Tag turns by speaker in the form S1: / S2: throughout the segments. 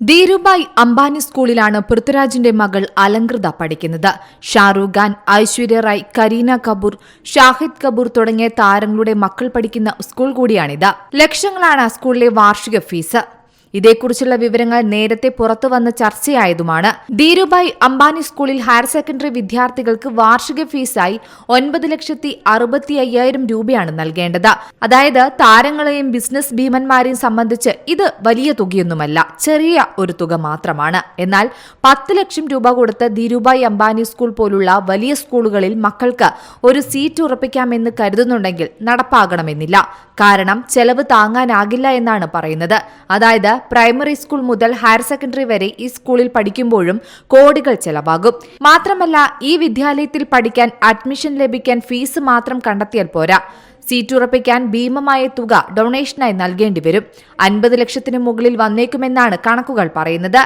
S1: ധീരുഭായ് അംബാനി സ്കൂളിലാണ് പൃഥ്വിരാജിന്റെ മകൾ അലങ്കൃത പഠിക്കുന്നത്. ഷാറൂഖ് ഖാൻ ഐശ്വര്യ റായ് കരീന കപൂർ ഷാഹിദ് കപൂർ തുടങ്ങിയ താരങ്ങളുടെ മക്കൾ പഠിക്കുന്ന സ്കൂൾ കൂടിയാണിത്. ലക്ഷങ്ങളാണ് സ്കൂളിലെ വാർഷിക ഫീസ്. ഇതേക്കുറിച്ചുള്ള വിവരങ്ങൾ നേരത്തെ പുറത്തു വന്ന ചർച്ചയായതുമാണ്. ധീരുഭായ് അംബാനി സ്കൂളിൽ ഹയർ സെക്കൻഡറി വിദ്യാർത്ഥികൾക്ക് വാർഷിക ഫീസായി ഒൻപത് ലക്ഷത്തി അറുപത്തി അയ്യായിരം രൂപയാണ് നൽകേണ്ടത്. അതായത് താരങ്ങളെയും ബിസിനസ് ഭീമന്മാരെയും സംബന്ധിച്ച് ഇത് വലിയ തുകയൊന്നുമല്ല ചെറിയ ഒരു തുക മാത്രമാണ്. എന്നാൽ പത്ത് ലക്ഷം രൂപ കൊടുത്ത് ധീരുഭായ് അംബാനി സ്കൂൾ പോലുള്ള വലിയ സ്കൂളുകളിൽ മക്കൾക്ക് ഒരു സീറ്റ് ഉറപ്പിക്കാമെന്ന് കരുതുന്നുണ്ടെങ്കിൽ നടപ്പാകണമെന്നില്ല. കാരണം ചെലവ് താങ്ങാനാകില്ല എന്നാണ് പറയുന്നത്. അതായത് പ്രൈമറി സ്കൂൾ മുതൽ ഹയർ സെക്കൻഡറി വരെ ഈ സ്കൂളിൽ പഠിക്കുമ്പോഴും കോടികൾ ചെലവാകും. മാത്രമല്ല ഈ വിദ്യാലയത്തിൽ പഠിക്കാൻ അഡ്മിഷൻ ലഭിക്കാൻ ഫീസ് മാത്രം കണ്ടെത്തിയാൽ പോരാ. സീറ്റ് ഉറപ്പിക്കാൻ ഭീമമായ തുക ഡൊണേഷനായി നൽകേണ്ടി വരും. അൻപത് ലക്ഷത്തിന് മുകളിൽ വന്നേക്കുമെന്നാണ് കണക്കുകൾ പറയുന്നത്.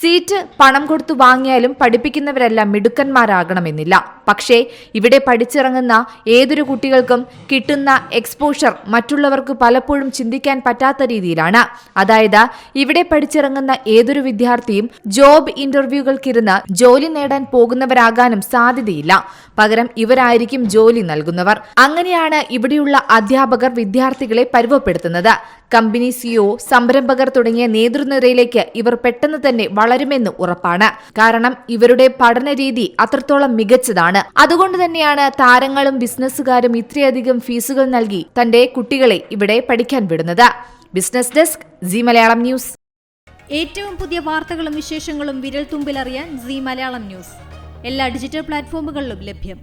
S1: സീറ്റ് പണം കൊടുത്തു വാങ്ങിയാലും പഠിപ്പിക്കുന്നവരെല്ലാം മിടുക്കന്മാരാകണമെന്നില്ല. പക്ഷേ ഇവിടെ പഠിച്ചിറങ്ങുന്ന ഏതൊരു കുട്ടികൾക്കും കിട്ടുന്ന എക്സ്പോഷർ മറ്റുള്ളവർക്ക് പലപ്പോഴും ചിന്തിക്കാൻ പറ്റാത്ത രീതിയിലാണ്. അതായത് ഇവിടെ പഠിച്ചിറങ്ങുന്ന ഏതൊരു വിദ്യാർത്ഥിയും ജോബ് ഇന്റർവ്യൂകൾക്കിരുന്ന് ജോലി നേടാൻ പോകുന്നവരാകാനും സാധ്യതയില്ല. പകരം ഇവരായിരിക്കും ജോലി നൽകുന്നവർ. അങ്ങനെയാണ് ഇവിടെയുള്ള അധ്യാപകർ വിദ്യാർത്ഥികളെ പരുവപ്പെടുത്തുന്നത്. കമ്പനി സിഇഒ സംരംഭകർ തുടങ്ങിയ നേതൃനിരയിലേക്ക് ഇവർ പെട്ടെന്ന് തന്നെ വളരുമെന്ന് ഉറപ്പാണ്. കാരണം ഇവരുടെ പഠന രീതി അത്രത്തോളം മികച്ചതാണ്. അതുകൊണ്ട് തന്നെയാണ് താരങ്ങളും ബിസിനസ്സുകാരും ഇത്രയധികം ഫീസുകൾ നൽകി തന്റെ കുട്ടികളെ ഇവിടെ പഠിക്കാൻ വിടുന്നത്. Business desk Zee Malayalam news.
S2: ഏറ്റവും പുതിയ വാർത്തകളും വിശേഷങ്ങളും വിരൽ തുമ്പിലറിയാൻ സി മലയാളം ന്യൂസ്. എല്ലാ ഡിജിറ്റൽ പ്ലാറ്റ്ഫോമുകളിലും ലഭ്യം.